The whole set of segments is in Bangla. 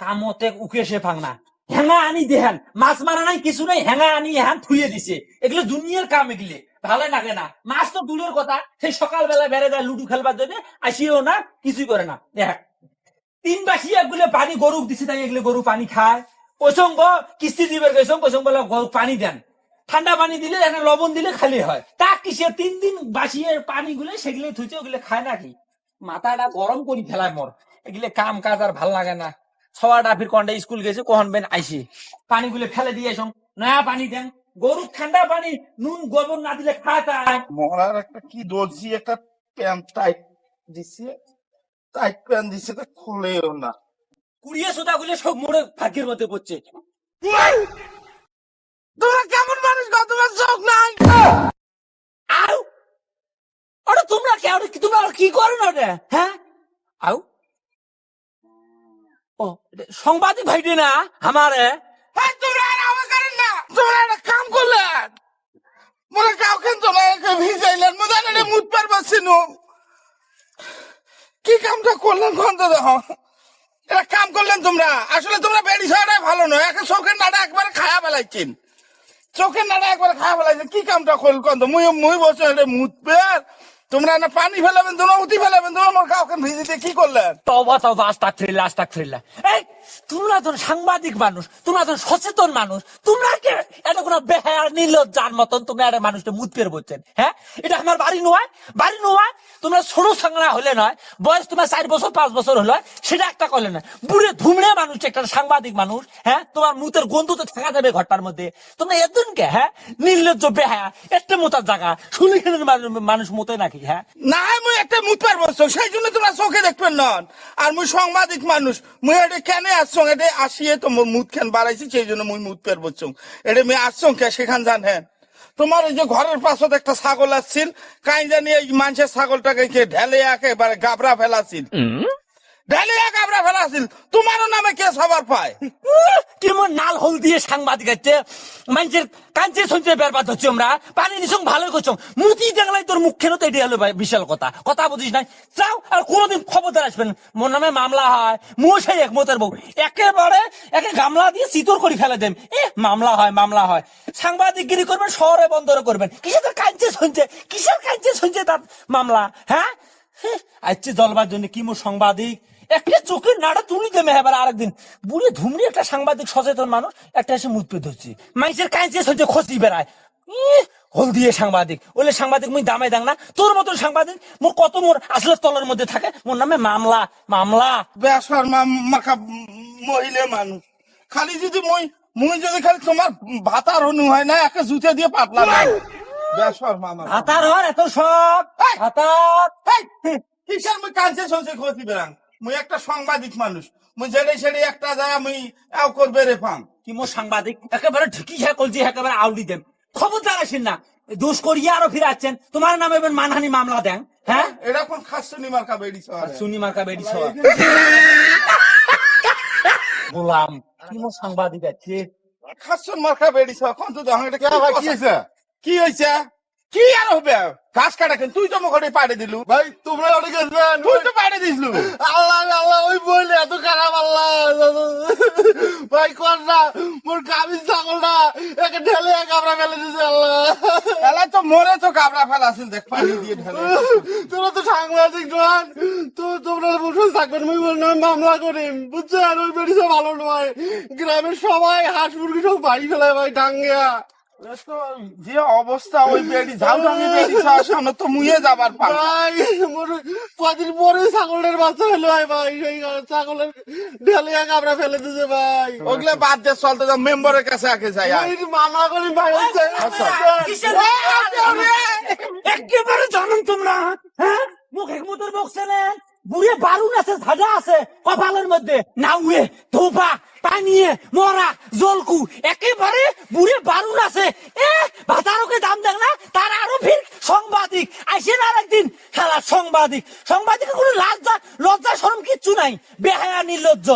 কামতে উকে সে ফাংনা হ্যাঙা আনি দেহান, মাছ মারা নাই, কিছু নাই হ্যাঙা আনি হ্যান থুয়ে দিছে। এগুলো দুনিয়ার কাম এগুলি, ভালো লাগে না। মাছ তো দূরের কথা, সেই সকালবেলা বেড়ে যায় লুডু খেলবার জন্য আসিও না, কিছুই করে না। দেখ তিন বাসি এগুলো পানি গরু দিছে, তাই এগুলো গরু পানি খায়। কৈসঙ্গ কিস্তি দিবে কৈসঙ্গ কৈসঙ্গ বলে গরু পানি দেন। ঠান্ডা পানি দিলে এখানে লবণ দিলে খালি হয়। তা কিসে তিন দিন বাসিয়ে পানি গুলে সেগুলো থুইছে ওগুলো খায় নাকি মাথাটা গরম করি ফেলায় মোর এগুলো কাম কাজ আর ভালো লাগে না। ছওয়াটা ফির কন্ডা স্কুল গেছে কখন বেন আইসি। পানি গুলো ফেলে দিয়ে এসং। নয়া পানি দেন। গরু ঠান্ডা পানি নুন গোবর না দিলে খায় মরার একটা কি দর্জি একটা প্যান্ট টাইট দিছে? টাইট প্যান্ট দিছে তা খুলেও না। কুড়িয়ে সুতা গুলো সব মোড়ে ভাগ্যের মধ্যে পড়ছে। তোমরা কেমন মানুষ গো? তোমার চোখ নাই। আউ! ওটা তোমরা কে? তোমরা কি করো না হ্যাঁ? আউ! ও ভাইটি না, আমারে? হ্যাঁ আমার কি কামটা করলেন দেখো। কাম করলেন তোমরা। আসলে তোমরা ভালো নয়। এখন চোখের নাড়া একবারে খায়া বেলাইছেন চোখের নাড়া কি কামটা করল কোন তো? মুই বসে মুদ পের। তোমরা না পানি ফেলাবেন তোমরা উঠি ফেলাবেন তোমরা মোর কাউকে ভিজিতে কি করলেন? তবা তবা আস্তাক ফিরলা আস্তাক ফিরলা এই তোমরা তো সাংবাদিক মানুষ, তোমরা তো সচেতন মানুষ, তোমরা কে এটা কোনো বেহার নির্লজ্জার মতন তোমরা একটা মানুষটা মুদ পের বলছেন? হ্যাঁ? এটা আমার বাড়ি নয়। বাড়ি নয়, তোমরা ছোট সাংরা হলে নয়, বয়স তোমার চার বছর, পাঁচ বছর হলে সেটা একটা করলে না বুড়ে ধুমড়ে মানুষ, একটা সাংবাদিক মানুষ হ্যাঁ? তোমার মুতের গন্ধ তো থাকা যাবে ঘরটার মধ্যে। তোমরা এদিনকে হ্যাঁ? নির্লজ্জ, বেহায়া, একটা মোতার জায়গা শুলিখানের মানুষ মতে নাকি হ্যাঁ? না মুই একটা মুখ পার বসছো সেই জন্য তোমরা চোখে দেখবেন নন। আর মুই সাংবাদিক মানুষ, মুই এটা কেন আসছো এটা আসিয়ে তো মুদ খান বাড়াইছি, সেই জন্য মুই মুদ পের বসছো এটা মেয়ে আসছো কে সেখান জানেন তোমার এই যে ঘরের পাশত একটা ছাগল আসছিল কাই জানি এই মানুষের ছাগলটাকে ঢেলে একেবারে গাবরা ফেলাছিল। গাবরা ফেলাছিল নামে পায়? নাল হল দিয়ে সাংবাদিক মানুষের কাঞ্চে সঞ্চয় বেরবাদ হচ্ছে আমরা। পানি ভালো করছ। মুতি তোর তো হলো বিশাল কথা। কথা বুঝিস নাই? আর কোনোদিন আসবেন মোর নামে মামলা হয়। একমতের বউ। একেবারে একে গামলা দিয়ে চিতর করে ফেলে দেন। এ মামলা হয় মামলা হয়। সাংবাদিকগিরি করবেন, শহরে বন্দরে করবেন। কিসের তোর কাঞ্চে সঞ্চয় কিসের কাঞ্চে সঞ্চয় তার মামলা? হ্যাঁ? আচ্ছা জলবার জন্য কি মোর সাংবাদিক? একটা চোখের নাড়া তুলি দেবে এবার আরেকদিন। বুড়ি ধুমড়ি একটা সাংবাদিক সচেতন মানুষ একটা এসে মুখ পেয়ে ধরছি মানুষের কাঁচে সহ্য খসি বেড়ায়। ইহ, হল দিয়ে সাংবাদিক। ওলে সাংবাদিক মুই দামে দাং না। তোর মতন সাংবাদিক মোর কত মোর আসলে তলের মধ্যে থাকে। মোর নামে মামলা মামলা। বেসর মাখা মহিলা মানুষ। খালি যদি মই মুই যদি খালি তোমার ভাতার অনু হয় না একে জুতে দিয়ে পাতলা না বেসর মামা হাতার হর এত! হাতার এই, কিসের মুই কাঁচে সঞ্চয় ক্ষতি বেরাং মুই একটা সাংবাদিক মানুষ। মুই জেনে সেরে একটা যায় মুই এও করবে রে ফাং কি মোর সাংবাদিক? একেবারে ঢুকি হ্যাঁ কলছি একেবারে আউলি দেন। খবরদার আসেন না। দোষ করিয়া আরও ফিরে আসছেন। তোমার নামে এবার মানহানি মামলা দেন হ্যাঁ? এটা কোন খাস মার্কা বেড়ি সুনি মার্কা বেড়ি সবা গোলাম কি মো সাংবাদিক আছে? খাস মার্কা বেড়ি কোন তো দেখো এটা কি হয়েছে কি হয়েছে কি আর হবে? ঘাস কাটা কেন? তুই তো মুখে পাড়ে দিলু। ভাই তোমরা অনেক তুই তো পাড়ে আল্লাহ আল্লাহ ওই বইলে এত খারাপ আল্লাহ। ভাই কর না? মোর ছাগলটা একে ঢেলে এক আমরা ফেলে দিছে আল্লাহ। এলা তো মরে তো কাবরা ফেলাছিল দেখ পানি দিয়ে ঢেলে। তোমরা তো সাংবাদিক তো তোমরা বসে থাকবেন মুই বললাম মামলা করিম। বুঝছ? আর ওই ভালো নয়। গ্রামের সবাই হাঁস মুরগি সব বাড়ি ফেলায় ভাই ডাঙ্গিয়া। যে অবস্থা ওই বেড়ি ঝাল বেড়ি সামনে তো মুয়ে যাবার পাল। ভাই কদিন পরে ছাগলের বাচ্চা হলো ভাই ভাই সেই ছাগলের ঢেলে আমরা ফেলে দিছে ভাই। ওগুলা বাদ দিয়ে চলতে যাও মেম্বারের কাছে আগে যাই মামলা করি ভাই আচ্ছা। একেবারে জানেন তোমরা হ্যাঁ? মুখ একমতের বকছেন বুড়ে বারুন আছে, ঝাঁঝা আছে, কপালের মধ্যে। নাউয়ে ধোপা, পানিয়ে, মরা, জলকু, একেবারে বুড়ে বারুন আছে। এ ভাতারকে দাম দেখ না, তার আরও ফির সাংবাদিক আইসেন আর একদিন খেলা সাংবাদিক। সাংবাদিকের কোনো লজ্জা লজ্জা, শরম কিচ্ছু নাই। বেহায়া, নির্লজ্জ।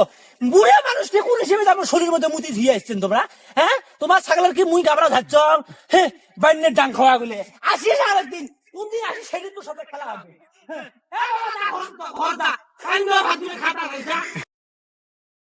বুড়ে মানুষকে কোন হিসেবে আমার শরীরের মধ্যে মুতি ধুয়ে আসছেন তোমরা? হ্যাঁ? তোমার ছাগলের কি মুই গাবরা ধাচ্ছ? হ্যাঁ বাইনের ডাং খাওয়া গুলে। আসিস আর একদিন কোন দিন আসিস, সেদিন তোর সাথে খেলা হবে। ঘর যা, যা। খাইন্দা ভাত খাতা খাইছা